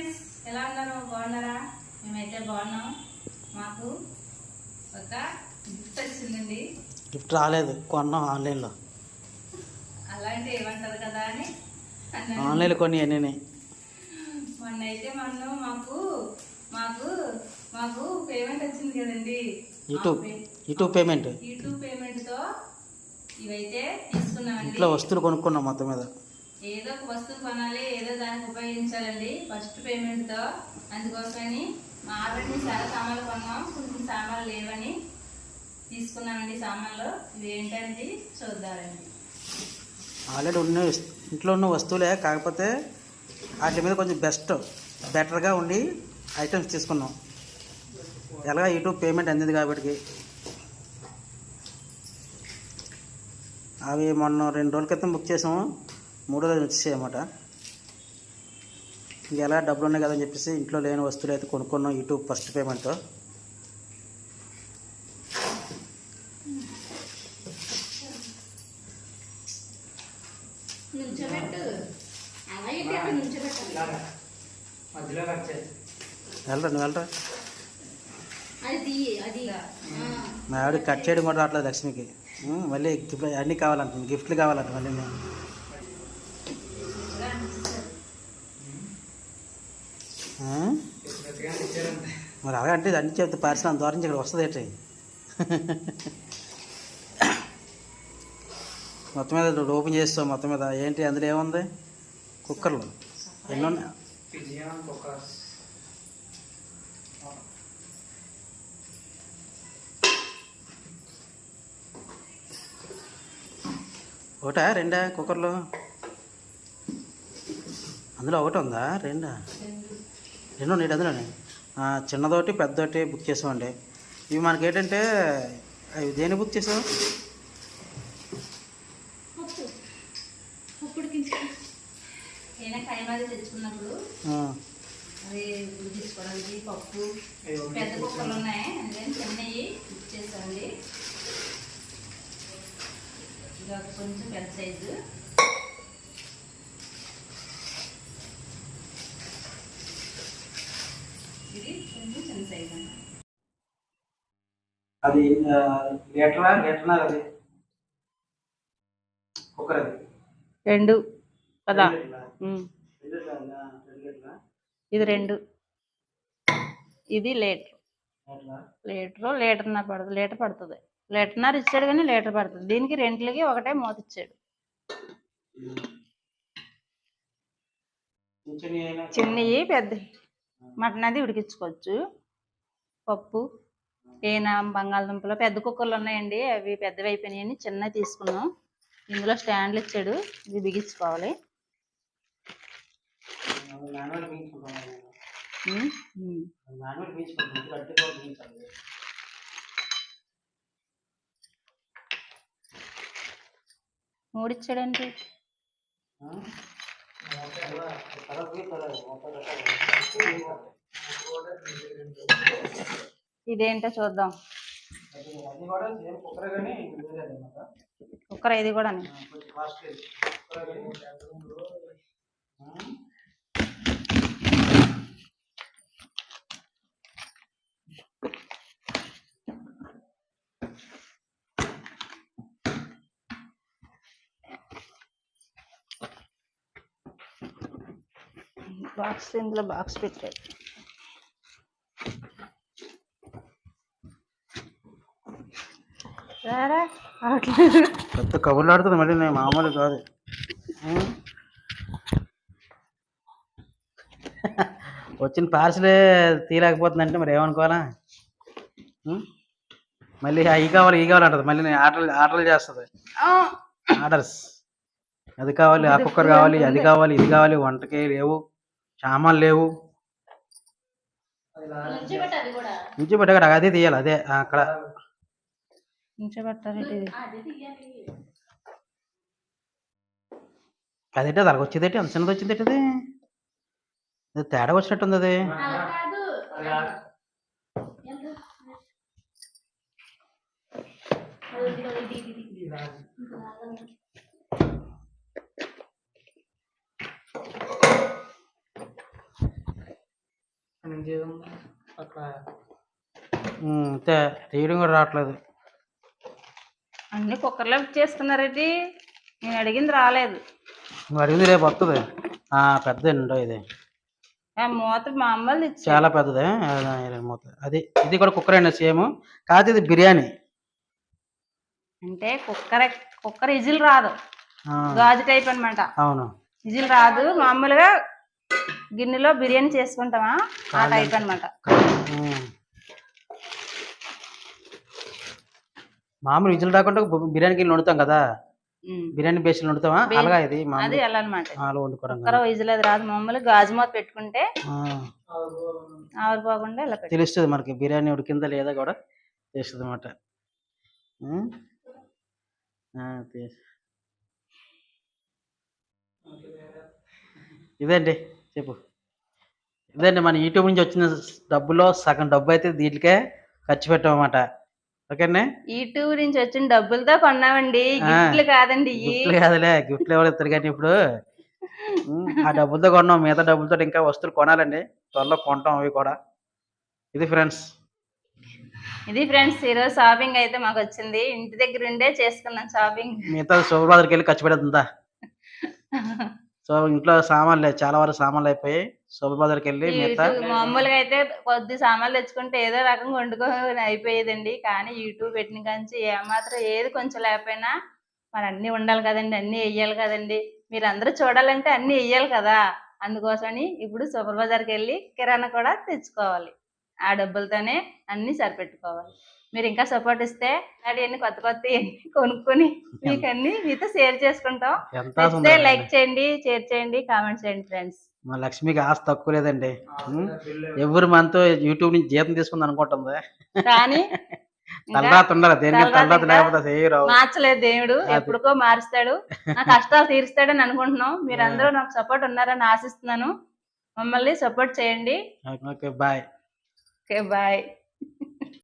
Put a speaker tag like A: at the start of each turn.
A: Friends ఎలా ఉన్నారు? బాగున్నారా? మేమైతే బాగున్నాం. మాకు ఒక గిఫ్ట్ వచ్చిందండి.
B: గిఫ్ట్ రాలేదు కొన్నాం ఆన్లైన్లో.
A: అలాంటి ఏమంటారు కదా అని.
B: ఆన్లైన్లో కొన్ని అన్నీ
A: మొన్న అయితే మొన్న మాకు మాకు మాకు పేమెంట్ వచ్చింది కదండి.
B: యూట్యూబ్ యూట్యూబ్ పేమెంట్
A: యూట్యూబ్ పేమెంట్తో ఇవైతే తీసుకున్నామండి.
B: ఇంట్లో వస్తువులు కొనుక్కున్నాం మొత్తం మీద.
A: ఏదో ఒక వస్తువు కొనాలి ఏదో దానికి ఉపయోగించాలండి. ఫస్ట్ పేమెంట్తో అందుకోసమని మా ఆల్రెడీ చాలా సామాన్లు కొన్నాం. కొంచెం సామాన్లు లేవని తీసుకున్నామండి సామాన్లు. ఇవి ఏంటండి చూద్దామండి.
B: ఆల్రెడీ ఉన్న ఇంట్లో ఉన్న వస్తువులే కాకపోతే వాటి మీద కొంచెం బెస్ట్ బెటర్గా ఉండి ఐటమ్స్ తీసుకున్నాం. ఎలాగ యూట్యూబ్ పేమెంట్ అందింది కాబట్టి. అవి మొన్న రెండు రోజుల క్రితం బుక్ చేసాము మూడో రోజు వచ్చేసాయి అన్నమాట. ఇంక ఎలా డబ్బులు ఉన్నాయి కదని చెప్పేసి ఇంట్లో లేని వస్తువులు అయితే కొనుక్కున్నాం. యూట్యూబ్ ఫస్ట్ పేమెంట్తో వెళ్ళరా నువ్వు వెళ్ళరా? మా ఆవిడ కట్ చేయడం కూడా రావట్లేదు లక్ష్మికి. మళ్ళీ గిఫ్ట్ అన్నీ కావాలంటుంది గిఫ్ట్లు కావాలంట మళ్ళీ నేను. మరి అలాగే అలాగంటే అన్ని చెప్తే పరిశ్రమ ద్వారా నుంచి ఇక్కడ వస్తుంది ఏంటి? మొత్తం మీద ఇప్పుడు ఓపెన్ చేస్తాం. మొత్తం మీద ఏంటి? అందులో ఏముంది? కుక్కర్లు. ఎన్ని ఉన్నాయి? ఒకటా? రెండా? కుక్కర్లు? అందులో ఒకటి ఉందా? రెండా? రెండు ఉన్నాయి అందులోనే ఆ, చిన్నదోటి పెద్దోటి బుక్ చేసామండి. ఇవి మనకి ఏంటంటే అవి దేని బుక్ చేసావు?
A: తెచ్చుకున్నప్పుడు పప్పు పెద్ద ఉన్నాయి. అందుకని చిన్నవి కొంచెం పెద్ద సైజు ఇది కొంచెం చిన్న సైజు.
B: అది లీటరా లీటర్నర్ అది? కుక్కర్ అది
C: రెండు కదా? ఇది రెండు. ఇది లీటర్.
B: లీటరా?
C: లీటరు లీటర్న్నర పడుతుంది. లీటర్ పడుతుంది. లీటర్న్నర ఇచ్చాడు కానీ లీటర్ పడుతుంది. దీనికి రెంట్లకి ఒకటే మూత ఇచ్చాడు
B: చిన్నవి
C: పెద్ద మటన్ అది ఉడికించుకోవచ్చు. పప్పు ఏనా బంగాళదుంపలు పెద్ద కుక్కర్లు ఉన్నాయండి. అవి పెద్దవి అయిపోయినాయని చిన్నవి తీసుకున్నాం. ఇందులో స్టాండ్లు ఇచ్చాడు. ఇవి బిగించుకోవాలి.
B: మూడిచ్చాడండి.
C: ఇదేంటో చూద్దాం.
B: కుక్కర్
C: ఇది కూడా బాక్స్ ఇందులో బాక్స్ పెట్టాడు రారా రావట్లేదు
B: పెద్ద కబుర్లు ఆడుతుంది మళ్ళీ నేను మామూలు కాదు? వచ్చిన పార్సలే తీయలేకపోతుందంటే మరి ఏమనుకోవాలా? మళ్ళీ అవి కావాలి ఈ కావాలి అంటది. మళ్ళీ నేను ఆర్డర్ ఆర్డర్లు చేస్తుంది. ఆర్డర్స్. అది కావాలి ఆ కుక్కర్ కావాలి అది కావాలి ఇది కావాలి వంటకి లేవు సామాన్లు లేవు.
A: అది కూడా.
B: నుంచి పెట్టగా అదే తీయాలి అదే అక్కడ.
A: అది తీయాలి
B: అదేంటి అది వచ్చేదేంటి అంత చిన్నది వచ్చింది ఏంటి అది? ఇది తేడా వచ్చినట్టుంది అది. తీయడం కూడా రావట్లేదు.
C: అన్ని కుక్కర్లో చేసుకున్నారేంటి నేను అడిగింది రాలేదు.
B: నువ్వు అడిగింది రేపు వస్తుంది ఆ, పెద్ద ఇది.
C: మూత మా అమ్మలు ఇచ్చి
B: చాలా పెద్దదే. మూత. అది ఇది కూడా కుక్కర్ అయినా సేమ్. కాదు ఇది బిర్యానీ.
C: అంటే కుక్కర్ కుక్కర్ ఇజిల్ రాదు. గాజు టైప్ అన్నమాట.
B: అవును.
C: ఇజిల్ రాదు. మామూలుగా గిన్నెలో బిర్యానీ చేసుకుంటామా? ఆ టైప్ అన్నమాట.
B: మామూలు విజులు రాకుండా బిర్యానీకి వండుతాం కదా. బిర్యానీ బేస్లు వండుతామా? అలాగా ఇది
C: అది
B: మామూలు
C: ఎలా అనమాట
B: అలా వండుకోవడం
C: కుక్కర్ ఇజిల్ అది రాదు. మామూలు గాజు మూత పెట్టుకుంటే ఇలా
B: తెలుస్తుంది మనకి. బిర్యానీ ఉడికిందా లేదా కూడా తెలుస్తుంది అనమాట ఇదండి. చెప్పు. ఇదండి మన యూట్యూబ్ నుంచి వచ్చిన డబ్బులో సగం డబ్బు అయితే దీనికే ఖర్చు పెట్టామన్నమాట. ఓకేనే?
C: యూట్యూబ్ నుంచి వచ్చిన డబ్బులతో కొన్నామండి. గిఫ్ట్లు కాదండి
B: గిఫ్ట్లు కాదులే గిఫ్ట్లు ఎవరు ఇస్తారు కానీ ఇప్పుడు. ఆ డబ్బులతో కొన్నాం మిగతా డబ్బులతో ఇంకా వస్తువులు కొనాలండి. త్వరలో కొంటాం అవి కూడా. ఇది ఫ్రెండ్స్.
C: ఇది ఫ్రెండ్స్ ఈరోజు షాపింగ్ అయితే మాకు వచ్చింది. ఇంటి దగ్గర ఉండే చేసుకున్నాం షాపింగ్.
B: మిగతా సూపర్ బాదర్కి వెళ్ళి ఖర్చు పెడుతుందా సో ఇంట్లో సామాన్లు. చాలా వరకు సామాన్లు అయిపోయి సూపర్ బాదర్కి వెళ్ళి మిగతా
C: మామూలుగా అయితే కొద్ది సామాన్లు తెచ్చుకుంటే ఏదో రకంగా వండుకొని అయిపోయేదండి. కానీ యూట్యూబ్ పెట్టిన కంచి ఏమాత్రం ఏది కొంచెం లేకపోయినా మరి అన్ని ఉండాలి కదండి. అన్ని వెయ్యాలి కదండి. మీరు అందరూ చూడాలంటే అన్ని వెయ్యాలి కదా. అందుకోసమని ఇప్పుడు సూపర్ బజార్కి వెళ్ళి కిరాణా కూడా తెచ్చుకోవాలి. ఆ డబ్బులతోనే అన్ని సరిపెట్టుకోవాలి. మీరు ఇంకా సపోర్ట్ ఇస్తే అన్ని కొత్త కొత్త కొనుక్కొని మీకు అన్ని మీతో షేర్ చేసుకుంటాం. లైక్ చేయండి షేర్ చేయండి కామెంట్ చేయండి ఫ్రెండ్స్
B: మా లక్ష్మికి ఆశ తక్కువ లేదండి. ఎవరు మనతో యూట్యూబ్ నుంచి జీతం తీసుకుంది అనుకుంటుంది.
C: కానీ మార్చలేదు దేవుడు. ఎప్పుడుకో మారుస్తాడు. నా కష్టాలు తీరుస్తాడని అనుకుంటున్నాం. మీరందరూ నాకు సపోర్ట్ ఉన్నారని ఆశిస్తున్నాను. మమ్మల్ని సపోర్ట్ చేయండి.
B: Okay bye
C: okay bye